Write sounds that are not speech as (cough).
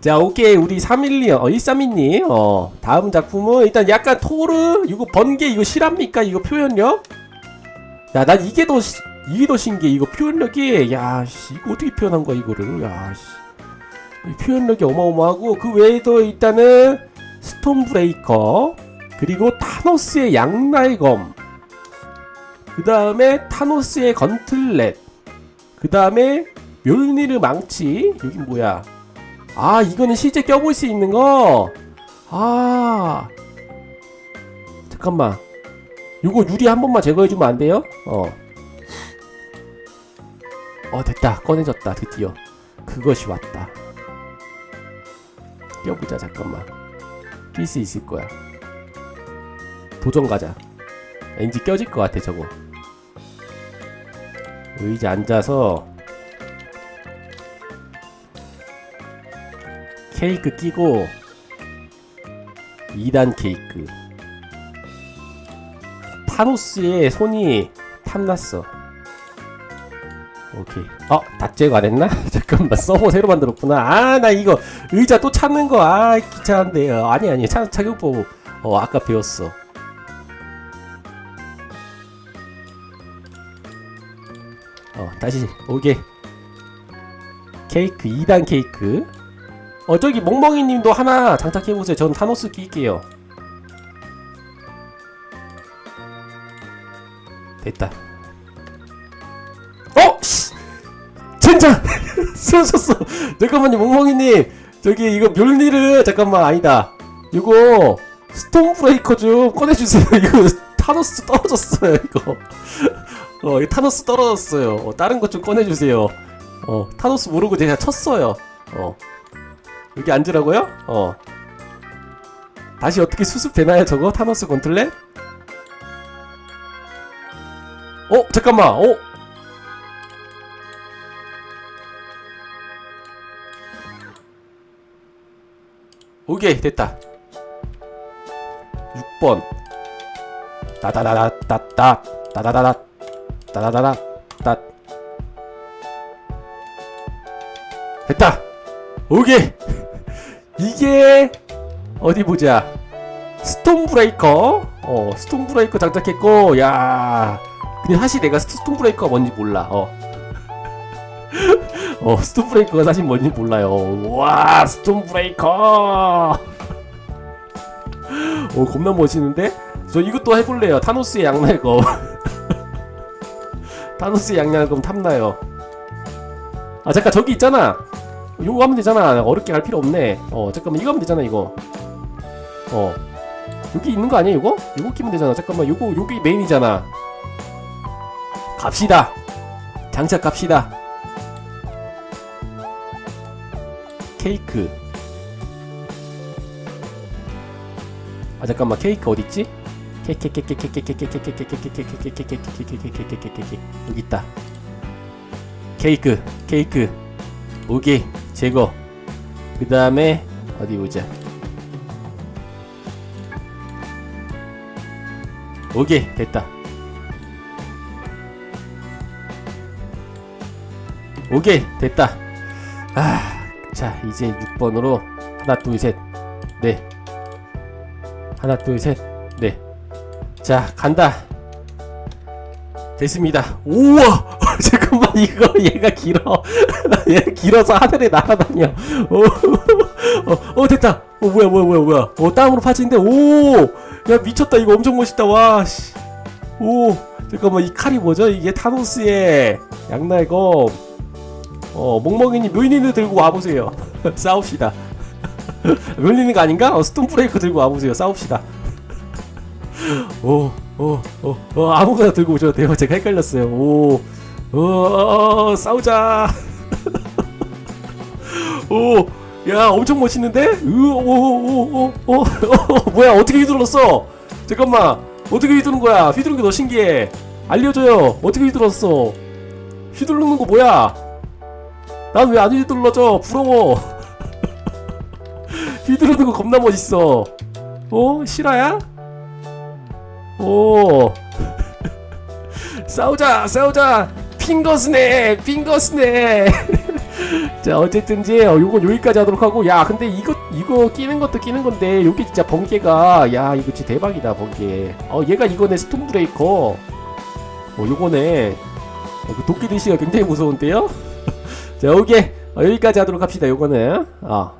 자, 오케이. 우리 312, 어, 132님. 어, 다음 작품은 일단 약간 토르, 이거 번개, 이거 실합니까? 이거 표현력? 야, 난 이게 더, 시- 이게 더 신기해. 이거 표현력이, 야, 씨, 이거 어떻게 표현한 거야, 이거를. 야, 씨. 이 표현력이 어마어마하고, 그 외에도 일단은, 스톰 브레이커, 그리고 타노스의 양날 검, 그 다음에 타노스의 건틀렛, 그 다음에 멸니르 망치, 여긴 뭐야? 아, 이거는 실제 껴볼 수 있는 거. 아, 잠깐만. 요거 유리 한 번만 제거해주면 안 돼요? 어. 어, 됐다. 꺼내졌다. 드디어. 그것이 왔다. 껴보자. 잠깐만. 낄 수 있을 거야. 도전 가자. 왠지 껴질 것 같아, 저거. 의자 앉아서 케이크 끼고 2단 케이크. 타노스의 손이 탐났어. 오케이. 어? 다 제거 안 했나? 잠깐만 서버 새로 만들었구나. 아 나 이거 의자 또 찾는 거아 귀찮은데. 어, 아니 아니 차, 착용법 어 아까 배웠어. 어 다시 오케이. 케이크 2단 케이크 어 저기 멍멍이님도 하나 장착해보세요. 전 타노스 낄게요. 됐다. 어! 씨! 젠장! (laughs) 쓰러졌어. 잠깐만요 멍멍이님. 저기 이거 멸니를 잠깐만 아니다. 이거 스톤 브레이커 좀 꺼내주세요. (laughs) 이거 타노스 떨어졌어요 이거. (laughs) 어 이거 타노스 떨어졌어요. 어, 다른 것 좀 꺼내주세요. 어 타노스 모르고 제가 쳤어요. 어 여기 앉으라고요? 어. 다시 어떻게 수습 되나요, 저거? 타노스 건틀렛? 어, 잠깐만. 어. 오케이, 됐다. 6번. 따다다다 따따 따다다다 따다다다 따 됐다. 오케이. 이게 어디 보자. 스톤 브레이커. 어, 스톤 브레이커 장착했고, 야. 근데 사실 내가 스톤 브레이커가 뭔지 몰라. 어. (laughs) 어, 스톤 브레이커가 사실 뭔지 몰라요. 와, 스톤 브레이커. 오, (laughs) 겁나 멋있는데? 저 이것도 해볼래요. 타노스의 양날검. (laughs) 타노스의 양날검 탐나요. 아, 잠깐, 저기 있잖아. 요거 하면 되잖아. 어렵게 갈 필요 없네. 어, 잠깐만, 이거 하면 되잖아, 이거. 어. 여기 있는 거 아니야, 이거? 이거 끼면 되잖아. 잠깐만, 요거, 요게 메인이잖아. 갑시다. 장착 갑시다. 케이크. 아, 잠깐만, 케이크 어딨지? 케이크케이크케이크케이크케이크케이크케이크케이크케이크케이크케이크케이크케이크케이크케이크케이크케이크 여기 있다. 케이크, 케이크. 오케이 제거. 그 다음에 어디 보자. 오케이 됐다. 오케이 됐다. 아자 이제 6번으로 하나 둘셋네. 하나 둘셋네자 간다. 됐습니다. 우와 잠깐만 이거 얘가 길어. (laughs) 얘 길어서 하늘에 날아다녀. 오, 어, 어 됐다. 어 뭐야 뭐야 뭐야 뭐야. 어 땅으로 파지는데 오야 미쳤다. 이거 엄청 멋있다. 와씨오 잠깐만. 이 칼이 뭐죠? 이게 타노스의 양날검. 어 멍멍이님 묘인이를 들고 와보세요. (laughs) 싸웁시다. (laughs) 묘인이는 거 아닌가? 어 스톤 브레이크 들고 와보세요. 싸웁시다. 오 오, 오, 어, 아무거나 들고 오셔도 돼요. 제가 헷갈렸어요. 오, 오, 어, 싸우자. (laughs) 오, 야, 엄청 멋있는데? 으, 오, 오, 오, 오, 오, 오, (laughs) 뭐야, 어떻게 휘둘렀어? 잠깐만, 어떻게 휘두른 거야? 휘두른 게 더 신기해. 알려줘요. 어떻게 휘둘렀어? 휘두르는 거 뭐야? 난 왜 안 휘둘러져? 부러워. (laughs) 휘두르는 거 겁나 멋있어. 어? 실화야? 오 싸우자 싸우자 핑거스네 핑거스네. (laughs) 자 어쨌든지 어, 요건 여기까지 하도록 하고 야 근데 이거 이거 끼는 것도 끼는 건데 여기 진짜 번개가 야 이거 진짜 대박이다 번개. 어 얘가 이거네 스톰 브레이커. 어 요거네. 어, 그 도끼 드시가 굉장히 무서운데요? (laughs) 자 오케이 어, 여기까지 하도록 합시다 요거는. 어